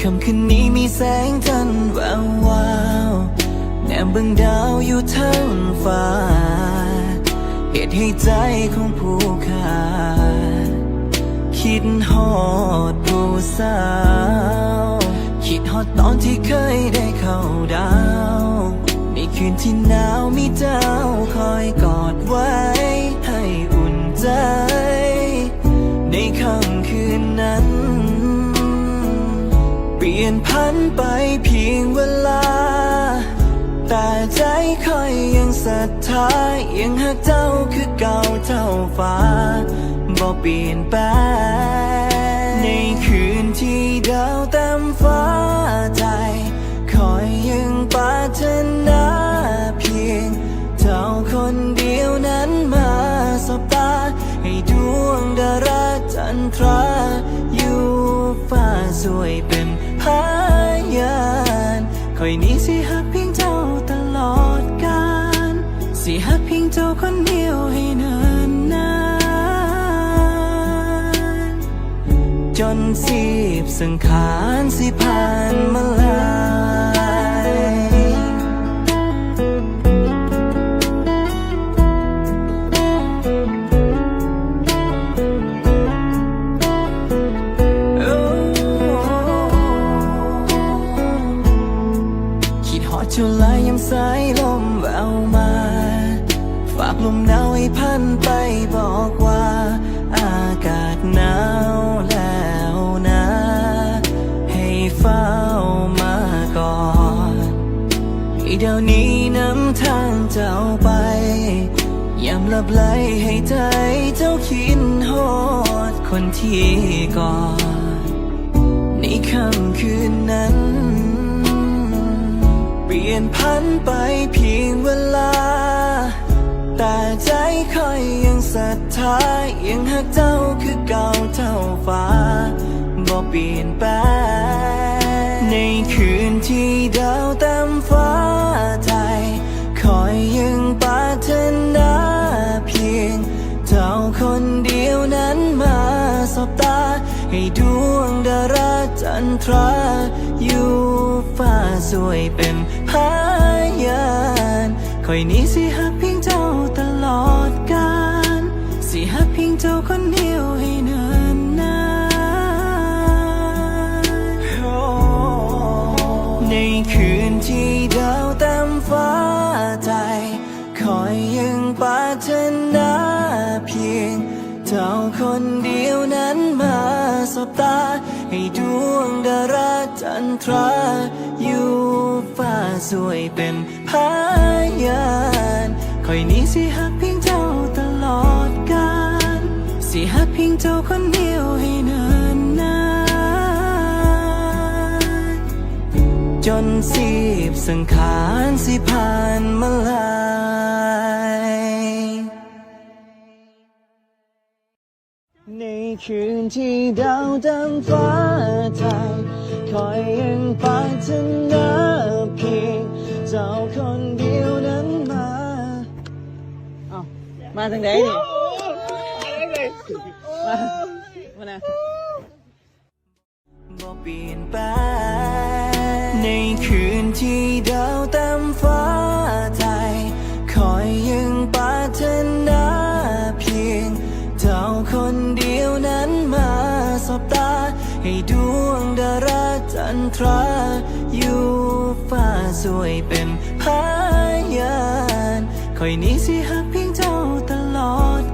คำคืนนี้มีแสงจันทร์แวววาวแนมเบิ่งดาวอยู่ทั้งฟ้า เหตุให้ใจของผู้ขาดคิดฮอดผู้สาว คิดฮอดตอนที่เคยได้เข้าดาว ในคืนที่หนาวมีเจ้าคอยกอดไว้ให้อุ่นใจ ยนพันไปเพียงเวลา แต่ใจคอยยังศรัทธายังหักเจ้าคือเก่าเท่าฟ้าบ่เปลี่ยนแปลงในคืนที่ดาวเต็มฟ้าใจ คอยยังปรารถนาเพียงเท่าคนเดียวนั้นมาสบตา ให้ดวงดาราจันทรา ฟ้าสวยเป็นพยานคอยนี้สิหักเพียงเจ้าตลอดกาลสิหักเพียงเจ้าคนเดียวให้เนินนานจนสีบสังขารสิผ่านมาลา สายลมแววมา ฝากลมหนาวให้พันไปบอกว่า อากาศหนาวแล้วนะ ให้เฝ้ามาก่อนให้เดี๋ยวนี้น้ำทางเจ้าไปยามหลับไหลให้ใจเจ้าคิดฮอดคนที่ก่อน ในค่ำคืนนั้น ลี่ยนพันไปเพียงเวลา แต่ใจคอยยังศรัทธายังหักเจ้าคือเก่าเท่าฟ้าบ่เปลี่ยนแปลงในคืนที่ดาวเต็มฟ้าใจคอยยังปรารถนาเพียง เจ้าคนเดียวนั้นมาสบตาให้ดวงดารา จันทราอยู่ฟ้าสวยเป็นพยานคอยนี้สิหักเพียงเจ้าตลอดกาลสิหักเพียงเจ้าคนเดียวให้เนินนานในคืนที่ดาวเต็มฟ้าใจคอยยังปรารถนาเพียง เจ้าคนเดียวนั้นมาสบตา ให้ดวงดาราจันทราอยู่ฟ้าสวยเป็นพยานคอยนี้สิหักเพียงเจ้าตลอดกาลสิหักเพียงเจ้าคนเดียวให้เนินนานจนสีบสังขารสิผ่านมาลาย คืนที่ดาวดำฟ้าไทยคอยยังปรารถนาเพียงเจ้าคนเดียวนั้นมาเอ้ามาทางไหนนี่มามานะบ่เปลี่ยนแปลงในคืนที่ดาวันตราอยู่ฟ้าสวยเป็นพยานคอยนี้สิหักเพียงเจ้าตลอด